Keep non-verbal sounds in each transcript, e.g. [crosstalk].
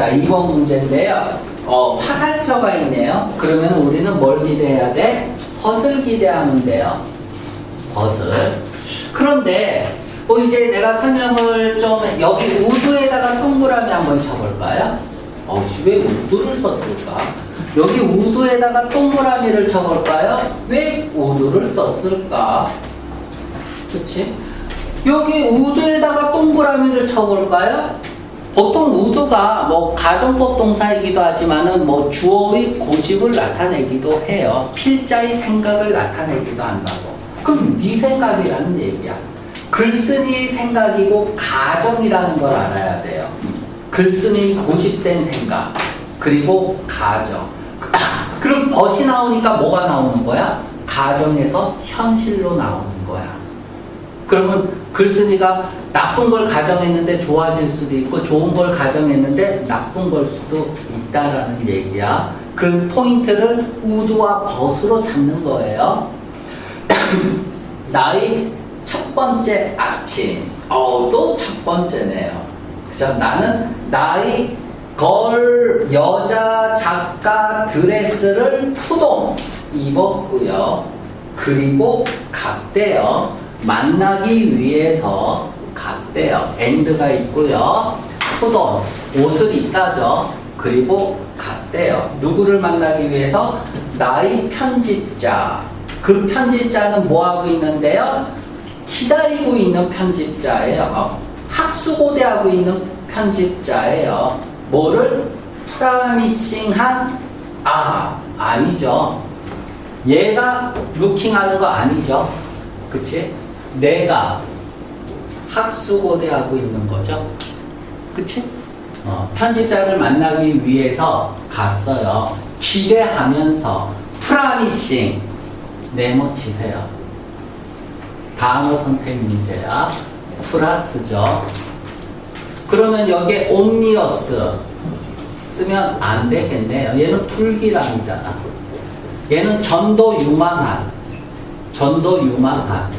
자, 2번 문제인데요. 어, 화살표가 있네요. 그러면 우리는 뭘 기대해야 돼? 벗을 기대하면 돼요. 벗을. 그런데, 뭐 이제 내가 설명을 좀, 여기 우드에다가 동그라미 한번 쳐볼까요? 어, 왜 우드를 썼을까? 여기 우드에다가 동그라미를 쳐볼까요? 왜 우드를 썼을까? 그치? 여기 우드에다가 동그라미를 쳐볼까요? 보통 우드가 뭐 가정법 동사이기도 하지만은 뭐 주어의 고집을 나타내기도 해요. 필자의 생각을 나타내기도 한다고. 그럼 네 생각이라는 얘기야. 글쓴이 생각이고 가정이라는 걸 알아야 돼요. 글쓴이 고집된 생각 그리고 가정. 그럼 벗이 나오니까 뭐가 나오는 거야? 가정에서 현실로 나오는 거야. 그러면 글쓴이가 나쁜 걸 가정했는데 좋아질 수도 있고 좋은 걸 가정했는데 나쁜 걸 수도 있다라는 얘기야. 그 포인트를 우드와 벗으로 잡는 거예요. [coughs] 나의 첫 번째 아침. 어, 또 첫 번째네요. 그죠? 나는 나의 걸 여자 작가 드레스를 푸동 입었고요. 그리고 갔대요. 만나기 위해서 갔대요. 엔드가 있고요. 푸동 옷을 입다죠. 그리고 갔대요. 누구를 만나기 위해서 나의 편집자. 그 편집자는 뭐 하고 있는데요? 기다리고 있는 편집자예요. 학수고대하고 있는 편집자예요. 뭐를 프라미싱한 아 아니죠. 얘가 루킹하는 거 아니죠. 그치? 내가 학수고대하고 있는 거죠. 그치? 어, 편집자를 만나기 위해서 갔어요. 기대하면서 프라미싱 네모 치세요. 단어 선택 문제야. 플러스죠. 그러면 여기에 옴니어스 쓰면 안 되겠네요. 얘는 불기량이잖아. 얘는 전도 유망한, 전도 유망한,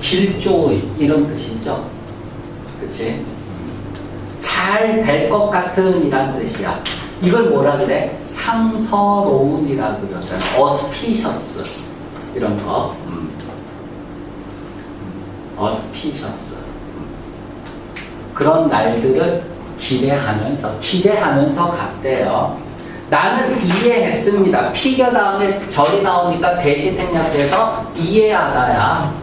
길조의 이런 뜻이죠. 그치? 잘 될 것 같은 이란 뜻이야. 이걸 뭐라 그래? 상서로운이라 그러잖아. auspicious. 이런 거. 음. auspicious. 그런 날들을 기대하면서, 기대하면서 갔대요. 나는 이해했습니다. 피겨 다음에 절이 나오니까 대시 생략돼서 이해하다야.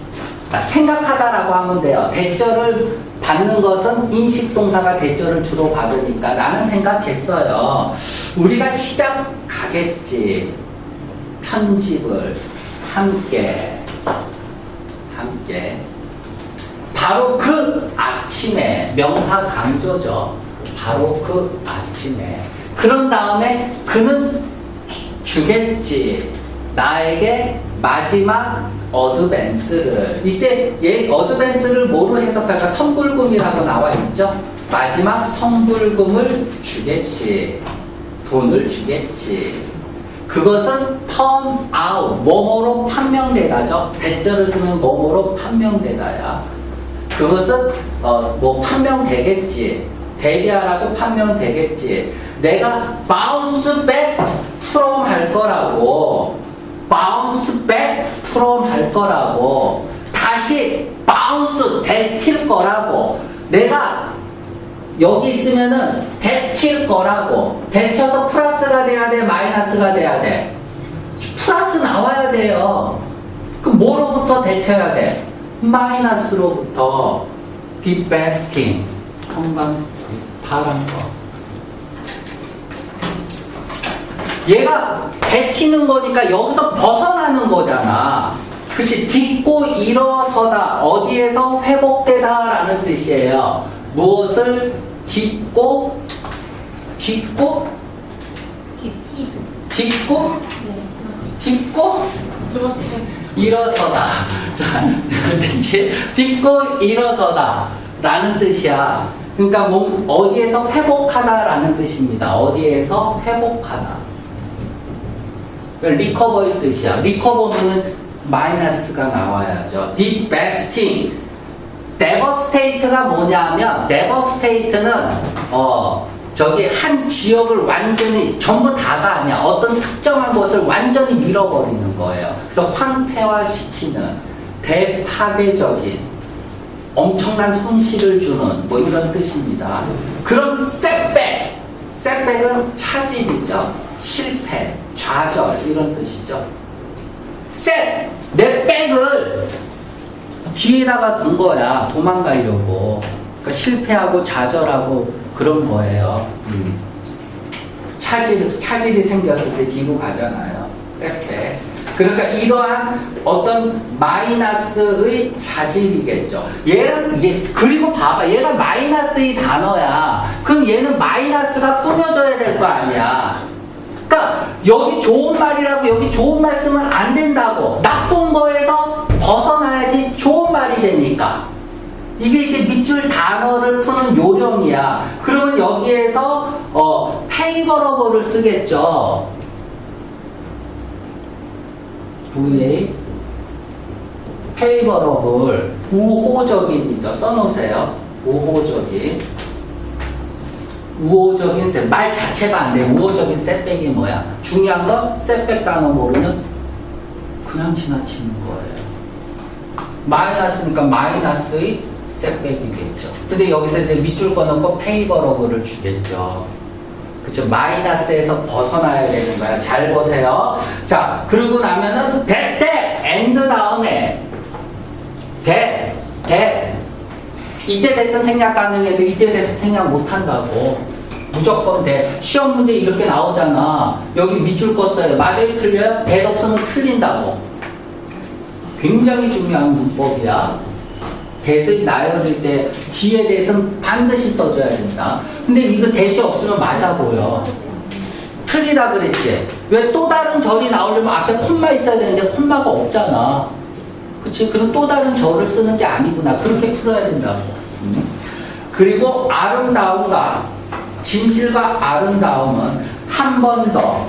그러니까 생각하다라고 하면 돼요. 대절을 받는 것은 인식 동사가 대절을 주로 받으니까 나는 생각했어요. 우리가 시작하겠지. 편집을 함께 함께 바로 그 아침에 명사 강조죠. 바로 그 아침에 그런 다음에 그는 주겠지. 나에게 마지막 어드밴스를 이때 얘 어드밴스를 뭐로 해석할까? 선불금이라고 나와 있죠. 마지막 선불금을 주겠지. 돈을 주겠지. 그것은 turn out 뭐뭐로 판명되다죠. 대절을 쓰는 뭐뭐로 판명되다야. 그것은 어, 뭐 판명되겠지. 대리하라고 판명되겠지. 내가 bounce back from 할 거라고. Bounce back from 할 거라고. 다시 bounce 데틸 거라고. 내가 여기 있으면은 데틸 거라고. 데쳐서 플러스가 돼야 돼, 마이너스가 돼야 돼. 플러스 나와야 돼요. 그럼 뭐로부터 데텨야 돼? 마이너스로부터 디베스팅 형광 파란 거 얘가 데티는 거니까 여기서 벗어나는 거잖아 그치 딛고 일어서다 어디에서 회복되다 라는 뜻이에요 무엇을 딛고 딛고. 딛고 네. 딛고. 일어서다. [laughs] 자, 이제 딛고 일어서다. 라는 뜻이야. 그러니까 뭐 어디에서 회복하다라는 뜻입니다. 어디에서 회복하다. 리커버의 뜻이야. 리커버는 마이너스가 나와야죠. 디베스팅. 데버스테이트가 뭐냐면 데버스테이트는 어 저기 한 지역을 완전히 전부 다가 아니야. 어떤 특정한 것을 완전히 밀어버리는 거예요. 그래서 황폐화시키는 대파괴적인 엄청난 손실을 주는 뭐 이런 뜻입니다. 그런 setback, setback은 차질이죠. 실패, 좌절 이런 뜻이죠. set, 내 백을 뒤에다가 둔 거야. 도망가려고. 그러니까 실패하고 좌절하고 그런 거예요. 음. 차질, 차질이 생겼을 때 뒤로 가잖아요. setback. 그러니까 이러한 어떤 마이너스의 자질이겠죠. 얘는 얘 그리고 봐봐 얘가 마이너스의 단어야. 그럼 얘는 마이너스가 꾸며져야 될 거 아니야. 그러니까 여기 좋은 말이라고 여기 좋은 말 쓰면 안 된다고. 나쁜 거에서 벗어나야지 좋은 말이 되니까. 이게 이제 밑줄 단어를 푸는 요령이야. 그러면 여기에서 어 페이버러블을 쓰겠죠. VA 페이버러블 우호적인 있죠. 써놓으세요. 우호적인 우호적인 셋. 말 자체가 안 돼. 우호적인 셋백이 뭐야? 중요한 건 셋백 단어 모르면 그냥 지나치는 거예요. 마이너스니까 마이너스의 셋백이겠죠. 근데 여기서 이제 밑줄 꺼놓고 페이버러블을 주겠죠. 그쵸. 마이너스에서 벗어나야 되는 거야. 잘 보세요. 자, 그러고 나면은 대때 엔드 다음에 대, 대. 이때 됐으면 생략 가능해도 이때 됐으면 생략 못 한다고. 무조건 대. 시험 문제 이렇게 나오잖아. 여기 밑줄 껐어요. 맞아요? 틀려요? 대 없으면 틀린다고. 굉장히 중요한 문법이야. 대을 나열될 때 뒤에 대해서는 반드시 써줘야 된다. 근데 이거 대시 없으면 맞아 보여. 틀리다 그랬지. 왜 또 다른 절이 나오려면 앞에 콤마 있어야 되는데 콤마가 없잖아. 그치? 그럼 또 다른 절을 쓰는 게 아니구나. 그렇게 풀어야 된다고. 음. 그리고 아름다움과 진실과 아름다움은 한 번 더.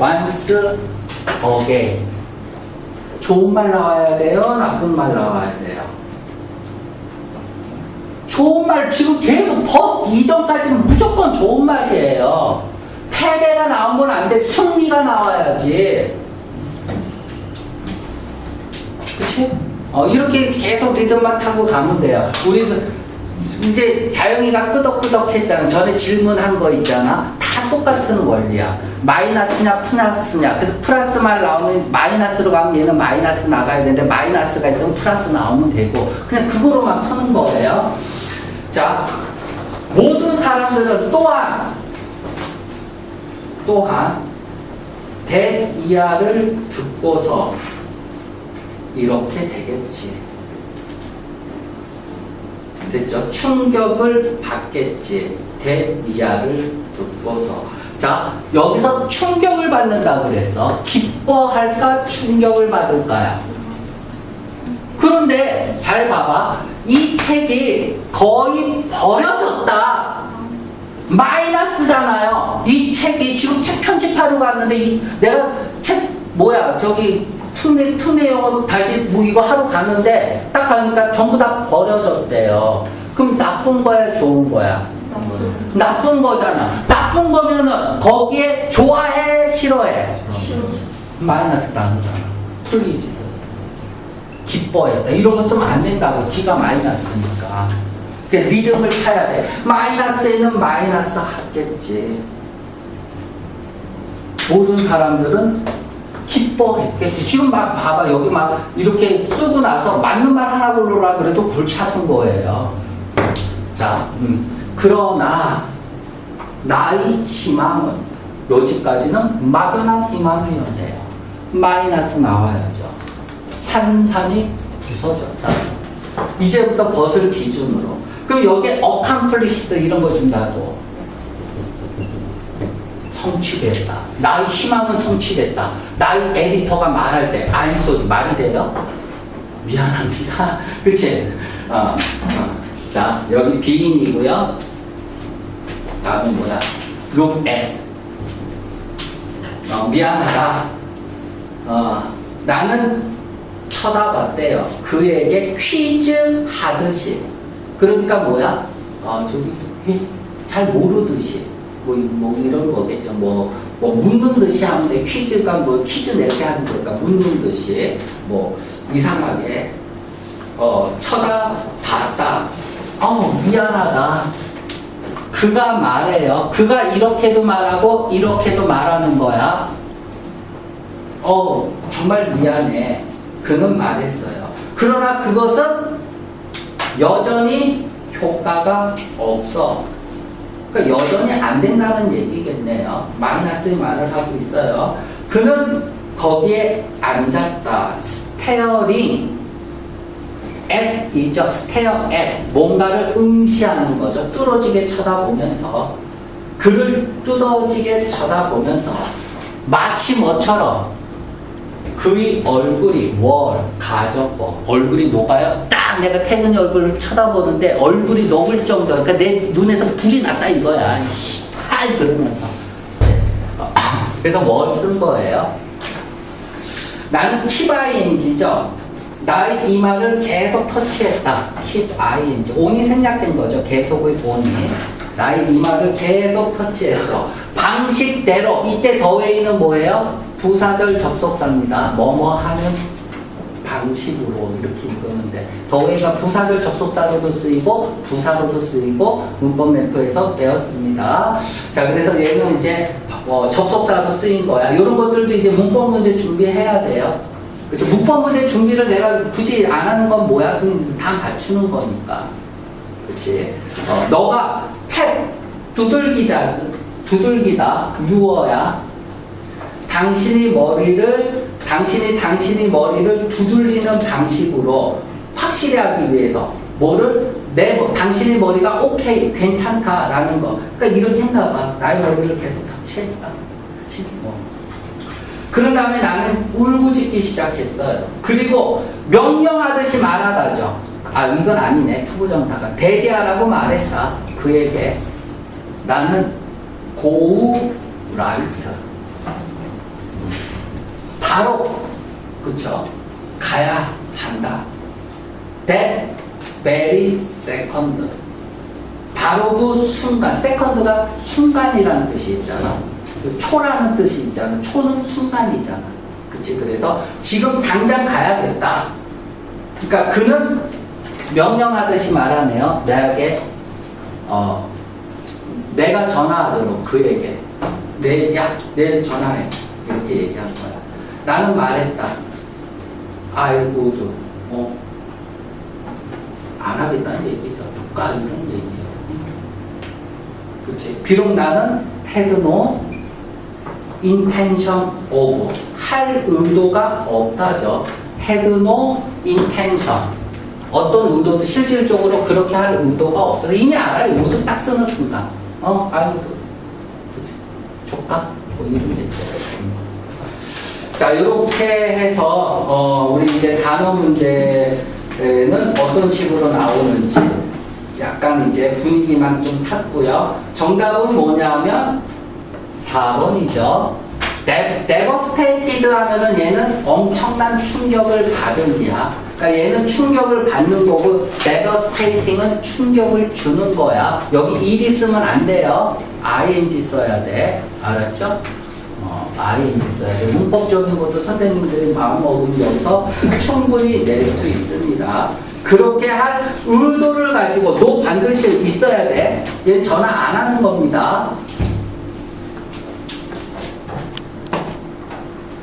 once again. 좋은 말 나와야 돼요? 나쁜 말 나와야 돼요? 좋은 말 지금 계속 법 이전까지는 무조건 좋은 말이에요. 패배가 나오면 안 돼. 승리가 나와야지. 그치? 어, 이렇게 계속 리듬만 타고 가면 돼요. 우리는 이제 자영이가 끄덕끄덕 했잖아. 전에 질문한 거 있잖아. 다 똑같은 원리야. 마이너스냐, 플러스냐. 그래서 플러스 말 나오면 마이너스로 가면 얘는 마이너스 나가야 되는데 마이너스가 있으면 플러스 나오면 되고. 그냥 그거로만 푸는 거예요. 자, 모든 사람들은 또한, 또한, 대 이하를 듣고서 이렇게 되겠지. 됐죠? 충격을 받겠지. 대이하를 듣고서. 자, 여기서 충격을 받는다 그랬어. 기뻐할까? 충격을 받을까요? 그런데 잘 봐봐. 이 책이 거의 버려졌다. 마이너스잖아요. 이 책이 지금 책 편집하러 갔는데 이, 내가 책 뭐야 저기 투내 영어 다시 뭐 이거 하러 가는데 딱 가니까 전부 다 버려졌대요. 그럼 나쁜 거야 좋은 거야? 나쁜 거잖아. 나쁜 거면은 거기에 좋아해 싫어해 마이너스 나누잖아. 틀리지. 기뻐했다. 이런 거 쓰면 안 된다고. 기가 마이너스니까. 그 리듬을 타야 돼. 마이너스에는 마이너스 하겠지. 모든 사람들은 기뻐했겠지. 지금 막 봐봐. 여기 막 이렇게 쓰고 나서 맞는 말 하나 고르라 그래도 아픈 거예요. 자, 음. 그러나 나의 희망은 요지까지는 막연한 희망이었네요. 마이너스 나와야죠. 산산이 부서졌다. 이제부터 벗을 기준으로. 그럼 여기에 어캄플리시드 이런 거 준다고. 성취됐다. 나의 희망은 성취됐다. 나의 에디터가 말할 때, I'm sorry, 말이 돼요? 미안합니다. [laughs] 그치? 어, 어. 자, 여기 비인이고요. 다음에 뭐야? look at. 어, 미안하다. 어, 나는 쳐다봤대요. 그에게 퀴즈 하듯이. 그러니까 뭐야? 어, 저기, 예, 잘 모르듯이 뭐, 이- 뭐 이런 거겠죠. 뭐, 뭐 묻는 듯이 하는데 퀴즈가 뭐 퀴즈 내게 하는 거니까 묻는 듯이 뭐 이상하게 어 쳐다 봤다. 어 미안하다. 그가 말해요. 그가 이렇게도 말하고 이렇게도 말하는 거야. 어 정말 미안해. 그는 말했어요. 그러나 그것은 여전히 효과가 없어. 그러니까 여전히 안 된다는 얘기겠네요. 마이너스의 말을 하고 있어요. 그는 거기에 앉았다. 스테어링 앳 있죠. 스테어 앳 뭔가를 응시하는 거죠. 뚫어지게 쳐다보면서 그를 뚫어지게 쳐다보면서 마치 뭐처럼 그의 얼굴이 월 가졌고 얼굴이 녹아요. 딱 내가 태근이 얼굴을 쳐다보는데 얼굴이 녹을 정도. 그러니까 내 눈에서 불이 났다 이거야. 팔 그러면서. [clears throat] 그래서 뭘쓴 거예요? 나는 킵ING죠. 나의 이마를 계속 터치했다. 킵ING. 온이 생략된 거죠. 계속의 온이. 나의 이마를 계속 터치했어. 방식대로. 이때 더웨이는 뭐예요? 부사절 접속사입니다. 뭐뭐 하는 방식으로 이렇게 읽었는데 더웨이가 부사절 접속사로도 쓰이고 부사로도 쓰이고 문법 멘토에서 배웠습니다. 자 그래서 얘는 이제 어, 접속사로 쓰인 거야. 이런 것들도 이제 문법 문제 준비해야 돼요. 그렇죠. 문법 문제 준비를 내가 굳이 안 하는 건 뭐야? 다 갖추는 거니까. 그렇지. 어, 너가 펫 두들기자 두들기다 유어야. 당신이 머리를 당신이 당신이 머리를 두들리는 방식으로 확실히 하기 위해서 뭐를 내 머- 당신의 머리가 오케이 괜찮다라는 거. 그러니까 이렇게 했나 봐. 나의 머리를 계속 터치했다. 그치? 뭐. 그런 다음에 나는 울부짖기 시작했어요. 그리고 명령하듯이 말하다죠. 아 이건 아니네. 투부정사가 대대하라고 말했다. 그에게 나는 고우 라이트 바로 그쵸 가야 한다. That very second 바로 그 순간 second가 순간이라는 뜻이 있잖아. 그 초라는 뜻이 있잖아. 초는 순간이잖아. 그치 그래서 지금 당장 가야겠다. 그러니까 그는 명령하듯이 말하네요. 내게 어 내가 전화하도록 그에게 내, 야, 내일 전화해. 이렇게 얘기한 거야. 나는 말했다. 아이고도, 어, 안 하겠다는 얘기죠. 조까 이런 얘기예요. 그치. 비록 나는 had no intention of. 할 의도가 없다죠. had no intention. 어떤 의도도 실질적으로 그렇게 할 의도가 없어서 이미 알아요. 의도 딱 순간. 어, 아이고, 그치. 조까? 뭐 이런 얘기죠. 자, 이렇게 해서, 어, 우리 이제 단어 문제는 어떤 식으로 나오는지 약간 이제 분위기만 좀 탔고요. 정답은 뭐냐면 4번이죠. 데버스테이티드 하면은 얘는 엄청난 충격을 받은 이야. 그러니까 얘는 충격을 받는 거고 데버스테이팅은 충격을 주는 거야. 여기 일이 쓰면 안 돼요. ing 써야 돼. 알았죠? 써야 돼. 문법적인 것도 선생님들이 마음먹으면 여기서 충분히 낼 수 있습니다. 그렇게 할 의도를 가지고 너 반드시 있어야 돼. 얘 전화 안 하는 겁니다.